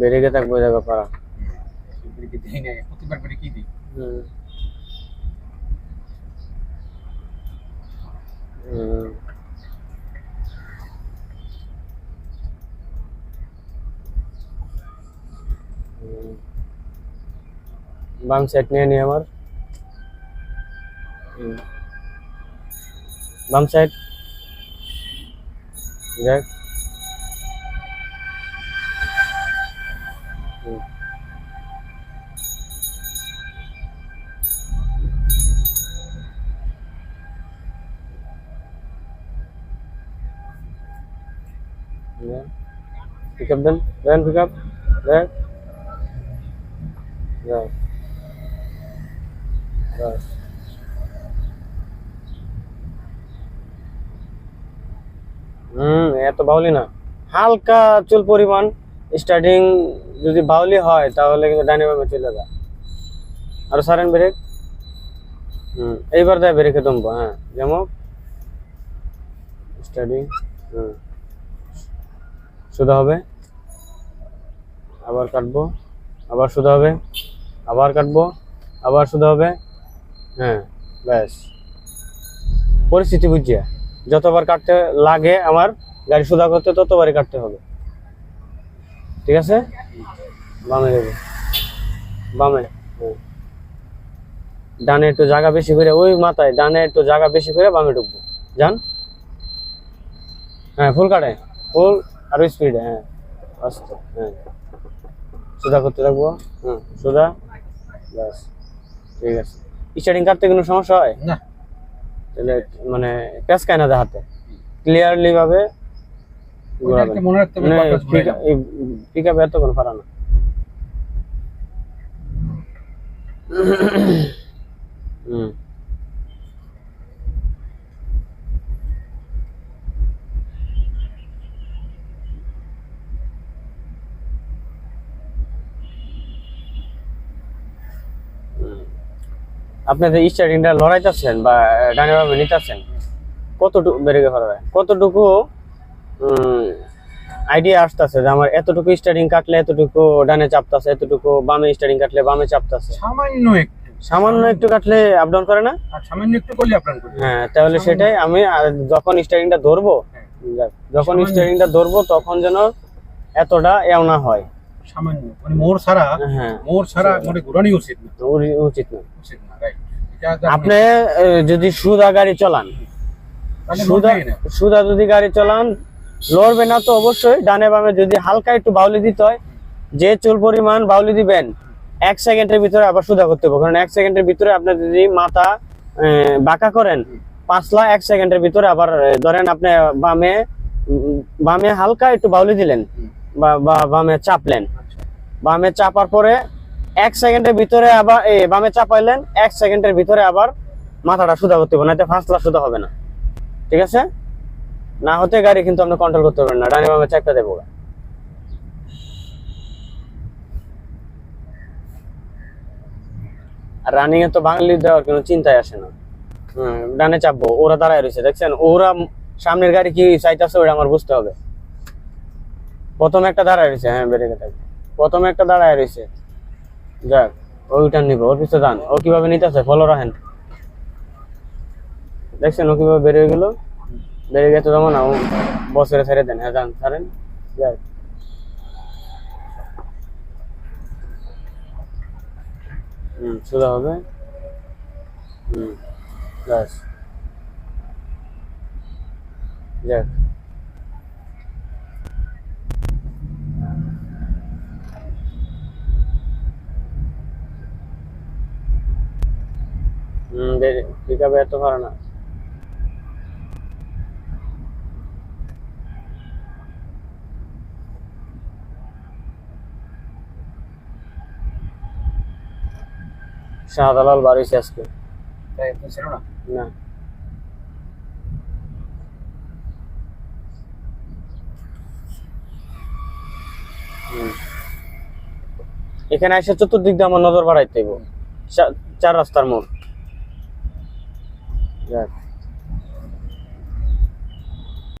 বেরিয়ে থাকব এই জায়গা হুম। বাম সাইড নিয়ে নি আমার। বাম সাইড দেখ। Pick up then. Then pick up. There. Right. Right. হুম এত বাউলি না হালকা চুল পরিমাণ স্টার্টিং যদি বাউলি হয় তাহলে কিন্তু ডাইনে বামে চলে যায় আর সারেন ব্রেক হুম এইবার দেয় ব্রেকে দমবো হ্যাঁ যেমন স্টার্টিং হুম শুধু হবে আবার কাটবো, আবার শুধু হবে, আবার কাটবো, আবার শুধু হবে হ্যাঁ ব্যাস। পরিস্থিতি বুঝিয়া যতবার কাটতে লাগে আমার গাড়ি সুদা করতে, ততবারই কাটতে হবে। ঠিক আছে? বামে দেবে বামে হ্যাঁ। ডানে একটু জায়গা বেশি করে, ওই মাথায় ডানে একটু জায়গা বেশি করে বামে ঢুকবো। যান। হ্যাঁ ফুল কাটে। ফুল আর স্পিডে হ্যাঁ। আস্তে হ্যাঁ। সোজা করতে থাকব? হ্যাঁ সোজা? ব্যাস ঠিক আছে। স্টার্টিং কাটতে কোনো সমস্যা হয়? না। তাহলে মানে প্যাস কায় না হাতে? ক্লিয়ারলি ভাবে। পিক আপ এত কোনো পারা না। হুম। হুম। আপনি যে স্টার্টিংটা লড়াইতেছেন বা ডানে ভাবে নিতেছেন কতটুকু বেড়ে গেছে কতটুকু আইডিয়া আসতেছে যে আমার এতটুকু স্টার্টিং কাটলে এতটুকু ডানে চাপতাছে এতটুকু বামে স্টার্টিং কাটলে বামে চাপতাছে? সামান্য একটু। সামান্য একটু কাটলে আপ ডাউন করে না? সামান্য একটু করলে করবে হ্যাঁ তাহলে সেটাই আমি যখন স্টারিংটা ধরবো যাক, যখন সামান্য- স্টারিংটা ধরবো তখন যেন এতটা এও না হয়। সামান্য। মানে মোর ছাড়া হ্যাঁ। মোর ছাড়া মোটে ঘোরানি উচিত না। উচিত না। উচিত না রাইট আপনি যদি সুদা গাড়ি চালান সুদা সুদা যদি গাড়ি চালান লড়বে না তো অবশ্যই ডানে বামে যদি হালকা একটু বাউলি দিতে হয় যে চুল পরিমাণ বাউলি দিবেন এক সেকেন্ডের ভিতরে আবার সুদা করতে হবে কারণ এক সেকেন্ডের ভিতরে আপনি যদি মাথা বাঁকা করেন পাঁচলা এক সেকেন্ডের ভিতরে আবার ধরেন আপনি বামে বামে হালকা একটু বাউলি দিলেন বা বা বামে চাপলেন। বামে চাপার পরে এক সেকেন্ডের ভিতরে আবার, এ, বামে চাপাইলেন, এক সেকেন্ডের ভিতরে আবার মাথাটা সুদা করতে হবে না ফাঁসলা সুদা হবে না। ঠিক আছে? না হতে গাড়ি কিন্তু আপনি কন্ট্রোল করতে পারবেন না, ডানে বামে চাপটা দেবো আর রানিং এ তো বাঙালি দেওয়ার কোনো চিন্তাই আসে না। হম ডানে চাপবো, ওরা দাঁড়ায় রয়েছে, দেখছেন? ওরা সামনের গাড়ি কি চাইতেছে ওটা আমার বুঝতে হবে। প্রথম একটা দাঁড়ায় রয়েছে হ্যাঁ বেড়ে থাকবে। প্রথম একটা দাঁড়ায় রয়েছে। যাক, ওইটা নিব, ওর পিছনে দান ও কীভাবে নিতেছে? ফলো রাখেন। দেখছেন ও কীভাবে বেরিয়ে গেল? বেরিয়ে গেছে যেমন ও বছরে ছেড়ে দেন। হ্যাঁ যান, ছাড়েন। যাক। হুম হবে। যাক। আছে এত পারে না। শাহদালাল বাড়িছে আজকে তাই তো ছিল না? না। এখানে এসে চতুর্দিক দিয়ে আমার নজর বাড়াইতে চার রাস্তার মোড়। যাক